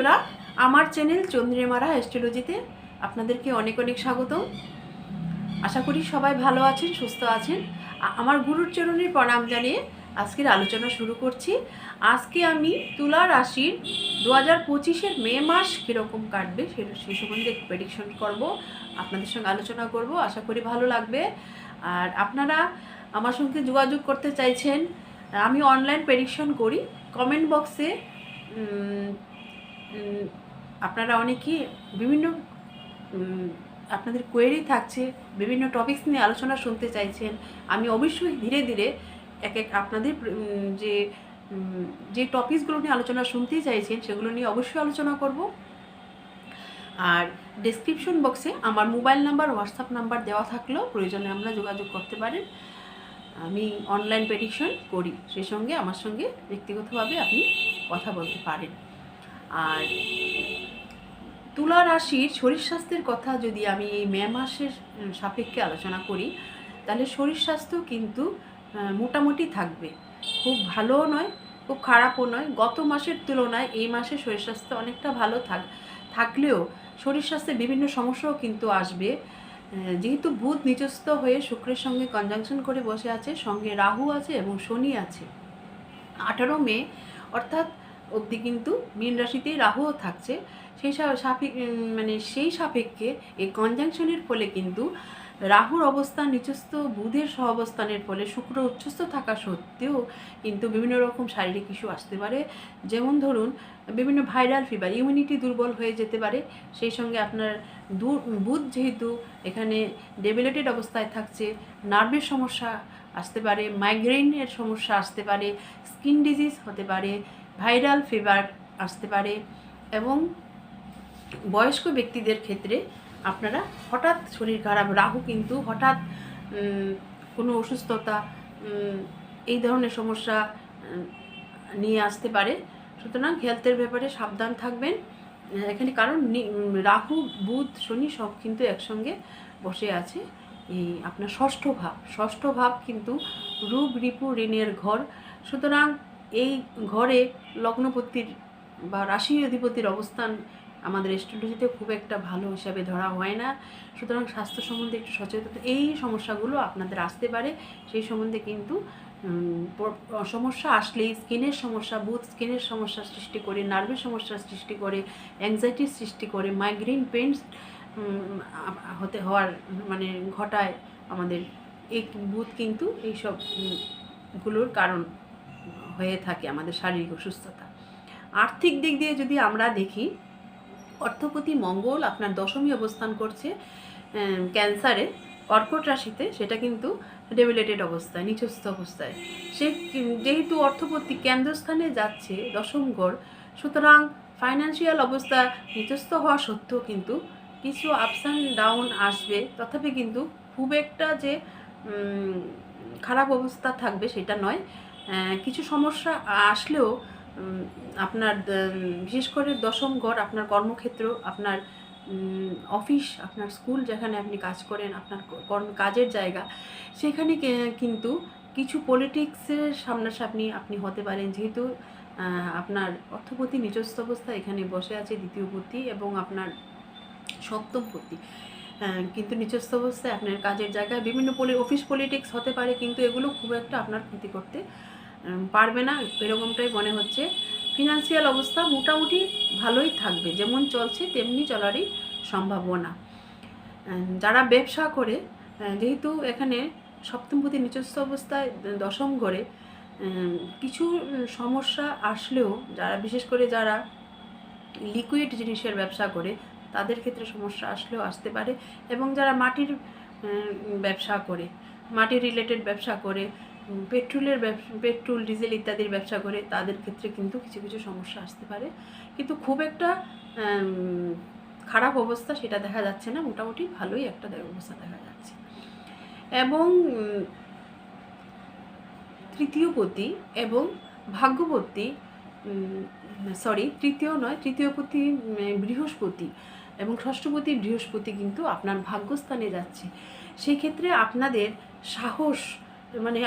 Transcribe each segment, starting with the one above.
বন্ধুরা, আমার চ্যানেল চন্দ্রিমারা অ্যাস্ট্রোলজিতে আপনাদেরকে অনেক অনেক স্বাগত আশা করি সবাই ভালো আছেন, সুস্থ আছেন। আমার গুরুর চরণের প্রণাম জানিয়ে আজকের আলোচনা শুরু করছি। আজকে আমি তুলা রাশির দু হাজার পঁচিশের মে মাস কীরকম কাটবে সে সেই সম্বন্ধে প্রেডিকশন করব, আপনাদের সঙ্গে আলোচনা করব, আশা করি ভালো লাগবে। আর আপনারা আমার সঙ্গে যোগাযোগ করতে চাইছেন, আমি অনলাইন প্রেডিকশন করি কমেন্ট বক্সে আপনারা অনেকে বিভিন্ন আপনাদের কোয়েরি থাকছে, বিভিন্ন টপিকস নিয়ে আলোচনা শুনতে চাইছেন। আমি অবশ্যই ধীরে ধীরে এক এক আপনাদের যে যে টপিকসগুলো নিয়ে আলোচনা শুনতে চাইছেন, সেগুলো নিয়ে অবশ্যই আলোচনা করব। আর ডেসক্রিপশন বক্সে আমার মোবাইল নাম্বার হোয়াটসঅ্যাপ নাম্বার দেওয়া থাকলেও প্রয়োজনে আমরা যোগাযোগ করতে পারেন। আমি অনলাইন প্রেডিকশন করি সেই সঙ্গে, আমার সঙ্গে ব্যক্তিগতভাবে আপনি কথা বলতে পারেন। আর তুলা রাশির শরীর স্বাস্থ্যের কথা যদি আমি এই মে মাসের সাপেক্ষে আলোচনা করি, তাহলে শরীর স্বাস্থ্য কিন্তু মোটামুটি থাকবে। খুব ভালোও নয়, খুব খারাপও নয়। গত মাসের তুলনায় এই মাসে শরীর স্বাস্থ্য অনেকটা ভালো থাক, থাকলেও শরীর স্বাস্থ্যে বিভিন্ন সমস্যাও কিন্তু আসবে। যেহেতু বুধ নিচস্থ হয়ে শুক্রের সঙ্গে কনজাংশন করে বসে আছে, সঙ্গে রাহু আছে এবং শনি আছে। আঠারো মে, অর্থাৎ অবধি কিন্তু মীন রাশিতেই রাহুও থাকছে। সেই সাপেক্ষ মানে সেই সাপেক্ষে এই কনজাংশনের ফলে কিন্তু রাহুর অবস্থান, নিচস্থ বুধের সহাবস্থানের ফলে শুক্র উচ্চস্থ থাকা সত্ত্বেও কিন্তু বিভিন্ন রকম শারীরিক ইস্যু আসতে পারে। যেমন ধরুন, বিভিন্ন ভাইরাল ফিভার ইমিউনিটি দুর্বল হয়ে যেতে পারে। সেই সঙ্গে আপনার বুধ যেহেতু এখানে ডেবিলেটেড অবস্থায় থাকছে নার্ভের সমস্যা আসতে পারে মাইগ্রেনের সমস্যা আসতে পারে স্কিন ডিজিজ হতে পারে ভাইরাল ফিভার আসতে পারে এবং বয়স্ক ব্যক্তিদের ক্ষেত্রে আপনারা হঠাৎ শরীর খারাপ, রাহু কিন্তু হঠাৎ কোনো অসুস্থতা এই ধরনের সমস্যা নিয়ে আসতে পারে। সুতরাং হেলথের ব্যাপারে সাবধান থাকবেন। এখানে কারণ রাহু, বুধ, শনি সব কিন্তু একসঙ্গে বসে আছে। এই আপনার ষষ্ঠ ভাব। ষষ্ঠ ভাব কিন্তু রূপ, রিপু, ঋণের ঘর। সুতরাং এই ঘরে লগ্নপতির বা রাশি অধিপতির অবস্থান আমাদের অ্যাস্ট্রোলজিতে খুব একটা ভালো হিসাবে ধরা হয় না। সুতরাং স্বাস্থ্য সম্বন্ধে একটু সচেতন এই সমস্যাগুলো আপনাদের আসতে পারে। সেই সম্বন্ধে কিন্তু সমস্যা আসলেই স্কিনের সমস্যা বুথ স্কিনের সমস্যা সৃষ্টি করে নার্ভের সমস্যা সৃষ্টি করে অ্যাংজাইটির সৃষ্টি করে মাইগ্রেন পেন্স হতে হওয়ার মানে ঘটায় আমাদের। এই বুথ কিন্তু এইসব উম, কারণ। হয়ে থাকে আমাদের শারীরিক অসুস্থতা। আর্থিক দিক দিয়ে যদি আমরা দেখি, অর্থপতি মঙ্গল আপনার দশমী অবস্থান করছে ক্যান্সারে, কর্কট রাশিতে সেটা কিন্তু ডেবিলেটেড অবস্থায়, নিচস্থ অবস্থায়। সে যেহেতু অর্থপতি কেন্দ্রস্থানে যাচ্ছে, দশম গড় সুতরাং ফাইন্যান্সিয়াল অবস্থা নিচস্থ হওয়া সত্ত্বেও কিন্তু কিছু আপস অ্যান্ড ডাউন আসবে। তথাপি কিন্তু খুব একটা যে খারাপ অবস্থা থাকবে সেটা নয়। কিছু সমস্যা আসলেও আপনার বিশেষ করে দশম ঘর আপনার কর্মক্ষেত্র, আপনার অফিস, আপনার স্কুল যেখানে আপনি কাজ করেন, আপনার কর্ম, কাজের জায়গা, সেখানে কিন্তু কিছু পলিটিক্সের সামনাসামনি আপনি হতে পারেন। যেহেতু আপনার অর্থপতি নিজস্ব অবস্থা এখানে বসে আছে, দ্বিতীয় পতি এবং আপনার সপ্তম পতি। কিন্তু নিজস্ব অবস্থায় আপনার কাজের জায়গায় বিভিন্ন পলি অফিস পলিটিক্স হতে পারে, কিন্তু এগুলো খুব একটা আপনার ক্ষতি করতে পারবে না, এরকমটাই মনে হচ্ছে। ফিনান্সিয়াল অবস্থা মোটামুটি ভালোই থাকবে, যেমন চলছে তেমনি চলারই সম্ভাবনা। যারা ব্যবসা করে যেহেতু এখানে সপ্তমপতি নিজস্ব অবস্থায় দশম ঘরে কিছু সমস্যা আসলেও, যারা, বিশেষ করে যারা লিকুইড জিনিসের ব্যবসা করে তাদের ক্ষেত্রে সমস্যা আসলেও আসতে পারে। এবং যারা মাটির ব্যবসা করে মাটি রিলেটেড ব্যবসা করে পেট্রোলের পেট্রোল ডিজেল ইত্যাদির ব্যবসা করে তাদের ক্ষেত্রে কিন্তু কিছু কিছু সমস্যা আসতে পারে। কিন্তু খুব একটা খারাপ অবস্থা সেটা দেখা যাচ্ছে না। মোটামুটি ভালোই একটা অবস্থা দেখা যাচ্ছে। এবং উম, তৃতীয় পতি এবং ভাগ্যবতী সরি তৃতীয় নয়, তৃতীয় পতি বৃহস্পতি এবং ষষ্ঠপতি বৃহস্পতি কিন্তু আপনার ভাগ্যস্থানে যাচ্ছে। সেই ক্ষেত্রে আপনাদের সাহস মানে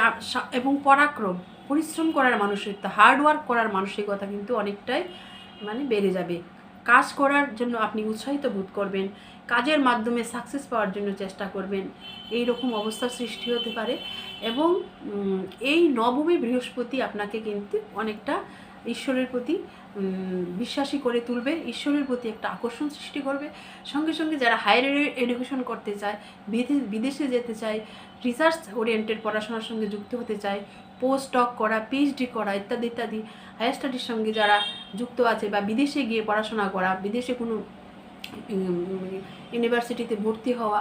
এবং পরাক্রম, পরিশ্রম করার মানসিকতা হার্ডওয়ার্ক করার মানসিকতা কিন্তু অনেকটাই মানে বেড়ে যাবে। কাজ করার জন্য আপনি উৎসাহিত বোধ করবেন কাজের মাধ্যমে সাকসেস পাওয়ার জন্য চেষ্টা করবেন। এই রকম অবস্থার সৃষ্টি হতে পারে এবং এই নবমী বৃহস্পতি আপনাকে কিন্তু অনেকটা ঈশ্বরের প্রতি বিশ্বাসী করে তুলবে। ঈশ্বরের প্রতি একটা আকর্ষণ সৃষ্টি করবে। সঙ্গে সঙ্গে যারা হায়ার এডুকেশন করতে চায় বিদে- বিদেশে যেতে চায় রিসার্চ ওরিয়েন্টেড পড়াশোনার সঙ্গে যুক্ত হতে চায় পোস্ট ডক করা পিএইচডি করা, ইত্যাদি ইত্যাদি হায়ার স্টাডির সঙ্গে যারা যুক্ত আছে বা বিদেশে গিয়ে পড়াশোনা করা, বিদেশে কোনো ইউনিভার্সিটিতে ভর্তি হওয়া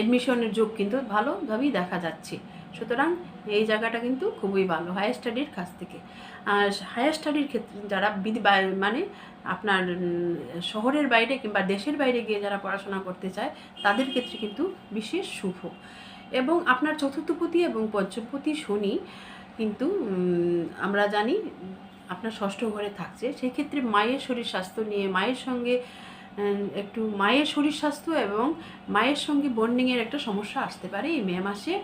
এডমিশনের যোগ কিন্তু ভালোভাবেই দেখা যাচ্ছে। সুতরাং এই জায়গাটা কিন্তু খুবই ভালো হায়ার স্টাডির কাছ থেকে। আর হায়ার স্টাডির ক্ষেত্রে যারা মানে আপনার শহরের বাইরে কিংবা দেশের বাইরে গিয়ে যারা পড়াশোনা করতে চায়, তাদের ক্ষেত্রে কিন্তু বিশেষ শুভ। এবং আপনার চতুর্থপতি এবং পঞ্চমপতি শনি কিন্তু আমরা জানি আপনার ষষ্ঠ ঘরে থাকছে। সেই ক্ষেত্রে মায়ের শরীর স্বাস্থ্য নিয়ে, মায়ের সঙ্গে একটু মায়ের শরীর স্বাস্থ্য এবং মায়ের সঙ্গে বন্ডিংয়ের একটা সমস্যা আসতে পারে এই মে মাসে।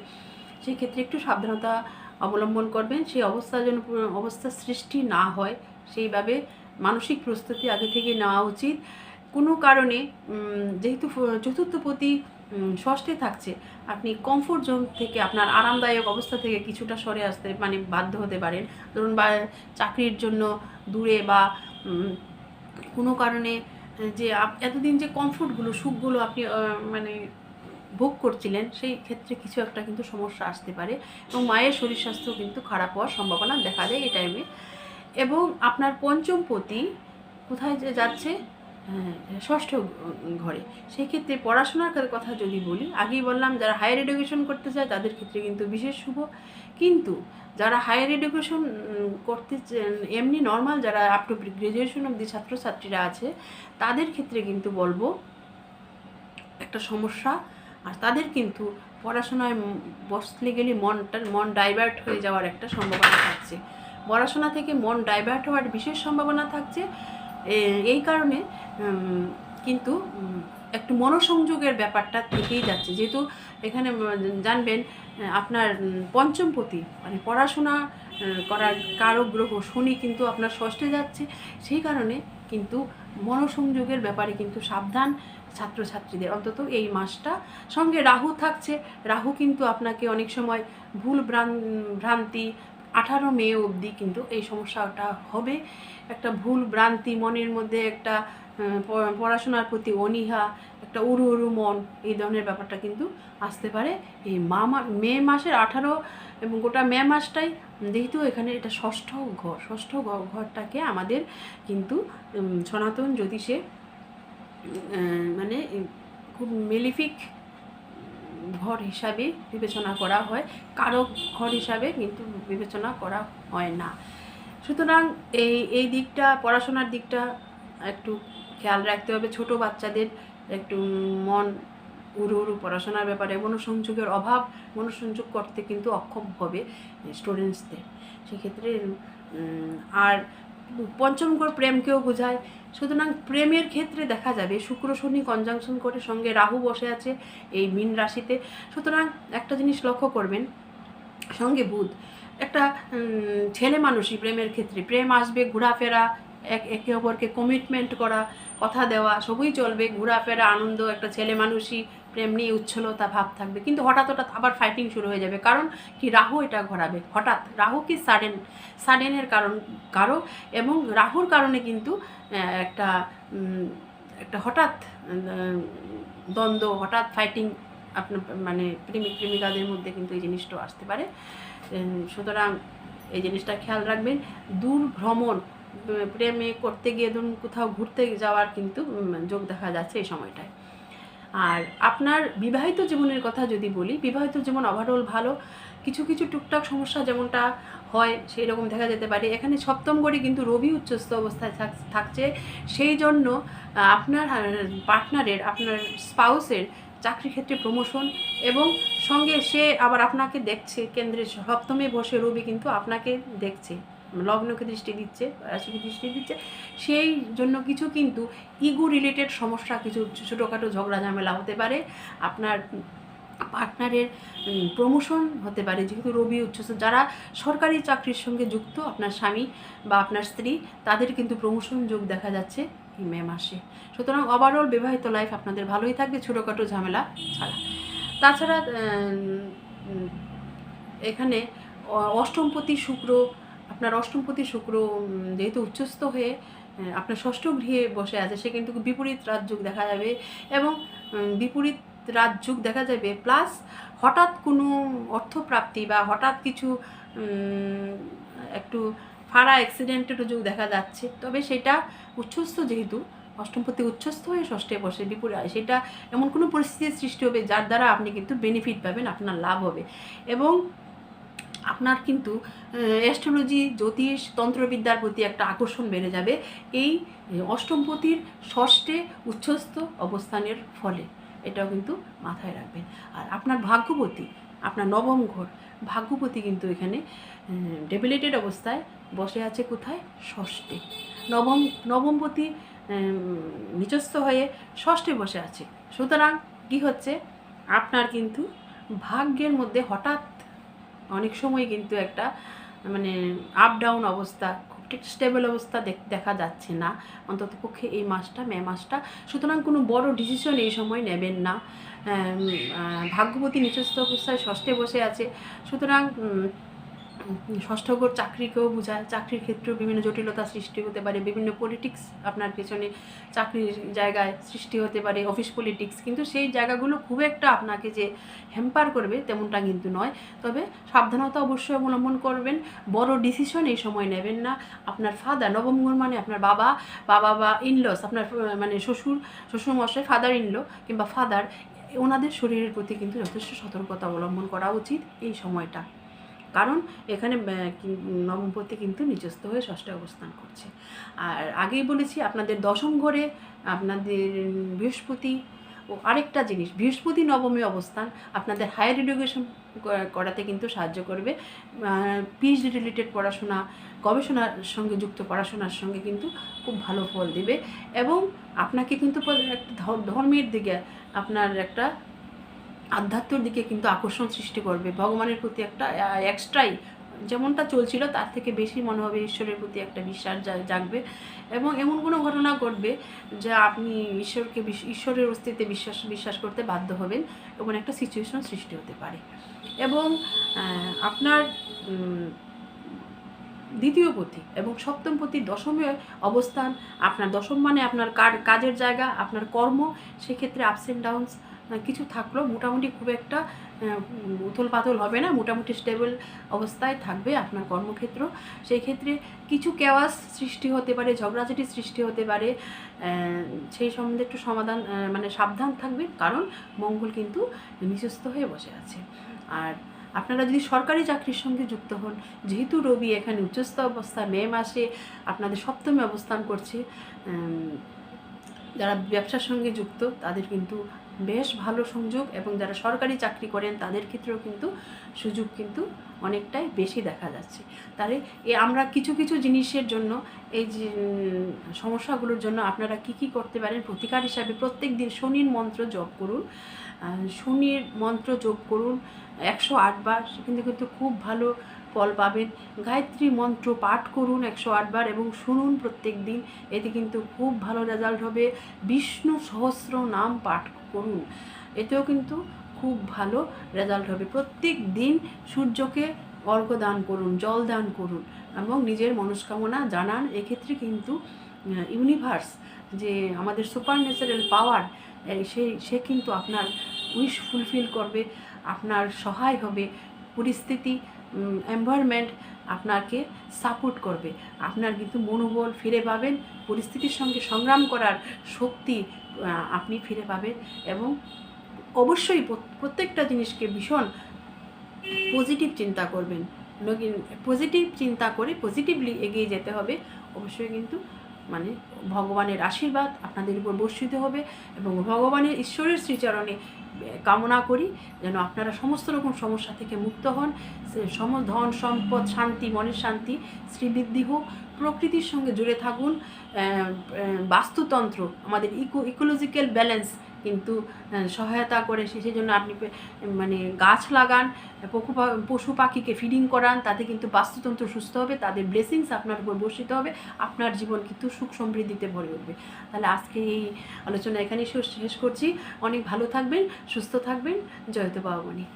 সেই ক্ষেত্রে একটু সাবধানতা অবলম্বন করবেন। সেই অবস্থা যেন অবস্থার সৃষ্টি না হয় সেইভাবে মানসিক প্রস্তুতি আগে থেকে নেওয়া উচিত। কোনো কারণে যেহেতু চতুর্থপতি উম, ষষ্ঠে থাকছে আপনি কমফোর্ট জোন থেকে আপনার আরামদায়ক অবস্থা থেকে কিছুটা সরে আসতে মানে বাধ্য হতে পারেন। ধরুন বা চাকরির জন্য দূরে বা কোনো কারণে যে এতদিন যে কমফোর্টগুলো সুখগুলো আপনি মানে ভোগ করছিলেন সেই ক্ষেত্রে কিছু একটা কিন্তু সমস্যা আসতে পারে এবং মায়ের শরীর স্বাস্থ্য কিন্তু খারাপ হওয়ার সম্ভাবনা দেখা যায় এই টাইমে এবং আপনার পঞ্চম পতি কোথায় যাচ্ছে? হ্যাঁ, ষষ্ঠ ঘরে। সেই ক্ষেত্রে পড়াশোনার কথা যদি বলি আগেই বললাম যারা হায়ার এডুকেশন করতে চায় তাদের ক্ষেত্রে কিন্তু বিশেষ শুভ। কিন্তু যারা হায়ার এডুকেশন করতে এমনি নর্মাল যারা আপ টু গ্রাজুয়েশন অবধি ছাত্রছাত্রীরা আছে, তাদের ক্ষেত্রে কিন্তু বলব একটা সমস্যা। আর তাদের কিন্তু পড়াশোনায় বসলে গেলে মনটা, মন ডাইভার্ট হয়ে যাওয়ার একটা সম্ভাবনা থাকছে। পড়াশোনা থেকে মন ডাইভার্ট হওয়ার বিশেষ সম্ভাবনা থাকছে। এই কারণে কিন্তু একটু মনোসংযোগের ব্যাপারটা থেকেই যাচ্ছে। যেহেতু এখানে জানবেন আপনার পঞ্চমপতি মানে পড়াশোনা করার কারক গ্রহ শনি কিন্তু আপনার ষষ্ঠে যাচ্ছে। সেই কারণে কিন্তু মনোসংযোগের ব্যাপারে কিন্তু সাবধান ছাত্রছাত্রীদের। অন্তত এই মাসটা সঙ্গে রাহু থাকছে। রাহু কিন্তু আপনাকে অনেক সময় ভুল ভ্রান- ভ্রান্তি আঠারো মে অবধি কিন্তু এই সমস্যাটা হবে। একটা ভুল ভ্রান্তি, মনের মধ্যে একটা পড়াশোনার প্রতি অনীহা, একটা উড়ু উড়ু মন, এই ধরনের ব্যাপারটা কিন্তু আসতে পারে। এই মা মা- মাসের আঠারো এবং গোটা মে মাসটাই, যেহেতু এখানে এটা ষষ্ঠ ঘর, ষষ্ঠ ঘরটাকে আমাদের কিন্তু সনাতন জ্যোতিষে মানে খুব মেলিফিক ঘর হিসাবে বিবেচনা করা হয়। কারও ঘর হিসাবে কিন্তু বিবেচনা করা হয় না। সুতরাং এই এই দিকটা, পড়াশোনার দিকটা একটু খেয়াল রাখতে হবে। ছোট বাচ্চাদের একটু মন উড়ু উড়ু পড়াশোনার ব্যাপারে। মনোসংযোগের অভাব, মনোসংযোগ করতে কিন্তু অক্ষম হবে স্টুডেন্টসদের সেক্ষেত্রে আর পঞ্চম ঘর প্রেমকেও বোঝায়। সুতরাং প্রেমের ক্ষেত্রে দেখা যাবে শুক্র শনি কনজাংশন করে সঙ্গে রাহু বসে আছে এই মীন রাশিতে। সুতরাং একটা জিনিস লক্ষ্য করবেন, সঙ্গে বুধ। একটা ছেলে মানুষই প্রেমের ক্ষেত্রে। প্রেম আসবে, ঘোরাফেরা, এক, একে অপরকে কমিটমেন্ট করা, কথা দেওয়া, সবই চলবে। ঘোরাফেরা, আনন্দ, একটা ছেলে মানুষই প্রেম নিয়ে উচ্ছলতা ভাব থাকবে। কিন্তু হঠাৎ হঠাৎ আবার ফাইটিং শুরু হয়ে যাবে। কারণ কি? রাহু এটা ঘোরাবে। হঠাৎ রাহু কি সাডেন সাডেনের কারণ কারও এবং রাহুর কারণে কিন্তু একটা একটা হঠাৎ দ্বন্দ্ব, হঠাৎ ফাইটিং আপনার মানে প্রেমিক, প্রেমিকাদের মধ্যে কিন্তু এই জিনিসটা আসতে পারে। সুতরাং এই জিনিসটা খেয়াল রাখবেন। দূর ভ্রমণ প্রেমে করতে গিয়ে ধরুন কোথাও ঘুরতে যাওয়ার কিন্তু যোগ দেখা যাচ্ছে এই সময়টায়। আর আপনার বিবাহিত জীবনের কথা যদি বলি, বিবাহিত জীবন ওভারঅল ভালো। কিছু কিছু টুকটাক সমস্যা যেমনটা হয় সেই রকম দেখা যেতে পারে। এখানে সপ্তম গড়ে কিন্তু রবি উচ্চস্থ অবস্থায় থাক- থাকছে। সেই জন্য আপনার পার্টনারের আপনার স্পাউসের চাকরি ক্ষেত্রে প্রমোশন এবং সঙ্গে সে আবার আপনাকে দেখছে। কেন্দ্রে সপ্তমে বসে রবি কিন্তু আপনাকে দেখছে। লগ্নকে দৃষ্টি দিচ্ছে, রাশিকে দৃষ্টি দিচ্ছে, সেই জন্য কিছু কিন্তু ইগো রিলেটেড সমস্যা, কিছু ছোটোখাটো ঝগড়া ঝামেলা হতে পারে। আপনার পার্টনারের প্রমোশন হতে পারে, যেহেতু রবি উচ্চস্থ যারা সরকারি চাকরির সঙ্গে যুক্ত, আপনার স্বামী বা আপনার স্ত্রী, তাদের কিন্তু প্রমোশন যোগ দেখা যাচ্ছে এই মে মাসে। সুতরাং ওভারঅল বিবাহিত লাইফ আপনাদের ভালোই থাকবে, ছোটোখাটো ঝামেলা ছাড়া। তাছাড়া এখানে অষ্টমপতি শুক্র আপনার অষ্টমপতি শুক্র যেহেতু উচ্চস্থ হয়ে আপনার ষষ্ঠ গৃহে বসে আছে, সে কিন্তু বিপরীত রাজযোগ দেখা যাবে এবং বিপরীত রাজযোগ দেখা যাবে, প্লাস হঠাৎ কোনো অর্থপ্রাপ্তি বা হঠাৎ কিছু একটু ফাড়া অ্যাক্সিডেন্টেরও যোগ দেখা যাচ্ছে। তবে সেটা উচ্চস্থ যেহেতু, অষ্টমপতি উচ্চস্থ হয়ে ষষ্ঠে বসে, বিপরীত সেটা এমন কোনো পরিস্থিতির সৃষ্টি হবে যার দ্বারা আপনি কিন্তু বেনিফিট পাবেন, আপনার লাভ হবে। এবং আপনার কিন্তু অ্যাস্ট্রোলজি জ্যোতিষ, তন্ত্রবিদ্যার প্রতি একটা আকর্ষণ বেড়ে যাবে। এই অষ্টমপতির ষষ্ঠে উচ্চস্থ অবস্থানের ফলে। এটাও কিন্তু মাথায় রাখবেন। আর আপনার ভাগ্যবতী আপনার নবম ঘর, ভাগ্যপতি কিন্তু এখানে ডেবিলেটেড অবস্থায় বসে আছে কোথায়? ষষ্ঠে। নবম, নবমপতি নিচস্থ হয়ে ষষ্ঠে বসে আছে। সুতরাং কি হচ্ছে? আপনার কিন্তু ভাগ্যের মধ্যে হঠাৎ অনেক সময় কিন্তু একটা মানে আপ ডাউন অবস্থা, খুব ঠিক স্টেবল অবস্থা দেখ- যাচ্ছে না। অন্তত পক্ষে এই মাসটা, মে মাসটা। সুতরাং কোনো বড় ডিসিশন এই সময় নেবেন না। ভাগ্যবতী নিচস্থ অবস্থায় ষষ্ঠে বসে আছে। সুতরাং উম, উম, ষষ্ঠ ঘর চাকরিকেও বোঝায়। চাকরির ক্ষেত্রেও বিভিন্ন জটিলতা সৃষ্টি হতে পারে। বিভিন্ন পলিটিক্স আপনার পেছনে চাকরির জায়গায় সৃষ্টি হতে পারে অফিস পলিটিক্স কিন্তু সেই জায়গাগুলো খুব একটা আপনাকে যে হ্যাম্পার করবে তেমনটা কিন্তু নয়। তবে সাবধানতা অবশ্যই অবলম্বন করবেন। বড় ডিসিশন এই সময় নেবেন না। আপনার ফাদার নবম ঘর মানে আপনার বাবা বাবা বা ইনলস আপনার মানে শ্বশুর শ্বশুর মশাই ফাদার ইনলো কিংবা ফাদার ওনাদের শরীরের প্রতি কিন্তু যথেষ্ট সতর্কতা অবলম্বন করা উচিত এই সময়টা। কারণ এখানে নবমপতি কিন্তু নিচস্থ হয়ে ষষ্ঠে অবস্থান করছে। আর আগেই বলেছি, আপনাদের দশম ঘরে আপনাদের বৃহস্পতি ও আরেকটা জিনিস, বৃহস্পতি নবমী অবস্থান আপনাদের হায়ার এডুকেশন করাতে কিন্তু সাহায্য করবে। পিএইচডি রিলেটেড পড়াশোনা, গবেষণার সঙ্গে যুক্ত পড়াশোনার সঙ্গে কিন্তু খুব ভালো ফল দেবে। এবং আপনাকে কিন্তু একটা ধর্মের দিকে আপনার একটা আধ্যাত্মর দিকে কিন্তু আকর্ষণ সৃষ্টি করবে। ভগবানের প্রতি একটা এক্সট্রাই যেমনটা চলছিল, তার থেকে বেশি মনে হবে ঈশ্বরের প্রতি একটা বিশ্বাস জাগবে। এবং এমন কোনো ঘটনা ঘটবে যা আপনি ঈশ্বরকে ঈশ্বরের অস্তিত্বে বিশ্বাস বিশ্বাস করতে বাধ্য হবেন, এমন একটা সিচুয়েশন সৃষ্টি হতে পারে। এবং আপনার দ্বিতীয় পতি এবং সপ্তম পতি দশমে অবস্থান, আপনার দশম মানে আপনার কাজের জায়গা, আপনার কর্ম, সেক্ষেত্রে আপস অ্যান্ড ডাউনস কিছু থাকলেও মোটামুটি খুব একটা উথল পাথল হবে না, মোটামুটি স্টেবল অবস্থায় থাকবে আপনার কর্মক্ষেত্র। সেই ক্ষেত্রে কিছু কেওয়াস সৃষ্টি হতে পারে, ঝগড়াঝাটি সৃষ্টি হতে পারে সেই সম্বন্ধে একটু সমাধান মানে সাবধান থাকবেন, কারণ মঙ্গল কিন্তু নিচস্থ হয়ে বসে আছে। আর আপনারা যদি সরকারি চাকরির সঙ্গে যুক্ত হন, যেহেতু রবি এখানে উচ্চস্থ অবস্থা মে মাসে আপনাদের সপ্তমে অবস্থান করছে যারা ব্যবসার সঙ্গে যুক্ত, তাদের কিন্তু বেশ ভালো সংযোগ এবং যারা সরকারি চাকরি করেন, তাদের ক্ষেত্রেও কিন্তু সুযোগ কিন্তু অনেকটাই বেশি দেখা যাচ্ছে। তাহলে এ আমরা কিছু কিছু জিনিসের জন্য, এই যে সমস্যাগুলোর জন্য আপনারা কি কি করতে পারেন? প্রতিকার হিসাবে প্রত্যেক দিন শনির মন্ত্র জপ করুন। শনির মন্ত্র যোগ করুন। একশো আটবার, সেখানে কিন্তু খুব ভালো ফল পাবেন। গায়ত্রী মন্ত্র পাঠ করুন একশো আটবার এবং শুনুন প্রত্যেক দিন। এতে কিন্তু খুব ভালো রেজাল্ট হবে। বিষ্ণু সহস্র নাম পাঠ করুন। এতেও কিন্তু খুব ভালো রেজাল্ট হবে। প্রত্যেক দিন সূর্যকে অর্ঘ্য দান করুন জল দান করুন এবং নিজের মনস্কামনা জানান। এক্ষেত্রে কিন্তু ইউনিভার্স যে আমাদের সুপার ন্যাচারাল পাওয়ার সে সে কিন্তু আপনার উইশ ফুলফিল করবে, আপনার সহায় হবে। পরিস্থিতি এনভায়রনমেন্ট আপনাকে সাপোর্ট করবে। আপনার কিন্তু মনোবল ফিরে পাবেন, পরিস্থিতির সঙ্গে সংগ্রাম করার শক্তি আপনি ফিরে পাবেন এবং অবশ্যই প্রত্যেকটা জিনিসকে ভীষণ পজিটিভ চিন্তা করবেন। পজিটিভ চিন্তা করে পজিটিভলি এগিয়ে যেতে হবে। অবশ্যই কিন্তু মানে ভগবানের আশীর্বাদ আপনাদের উপর বর্ষিত হবে এবং ভগবানের ঈশ্বরের শ্রীচরণে কামনা করি যেন আপনারা সমস্ত রকম সমস্যা থেকে মুক্ত হন সম, ধন, সম্পদ, শান্তি, মনের শান্তি শ্রীবৃদ্ধি হোক, প্রকৃতির সঙ্গে জুড়ে থাকুন বাস্তুতন্ত্র, আমাদের ইকো, ইকোলজিক্যাল ব্যালেন্স কিন্তু সহায়তা করে সেই জন্য আপনি মানে গাছ লাগান, পশু পশু পাখিকে ফিডিং করান, তাতে কিন্তু বাস্তুতন্ত্র সুস্থ হবে, তাদের ব্লেসিংস আপনার উপর বর্ষিত হবে, আপনার জীবন কিন্তু সুখ সমৃদ্ধিতে ভরে উঠবে। তাহলে আজকে এই আলোচনা এখানেই শেষ করছি। অনেক ভালো থাকবেন, সুস্থ থাকবেন। জয়তো বাবামণি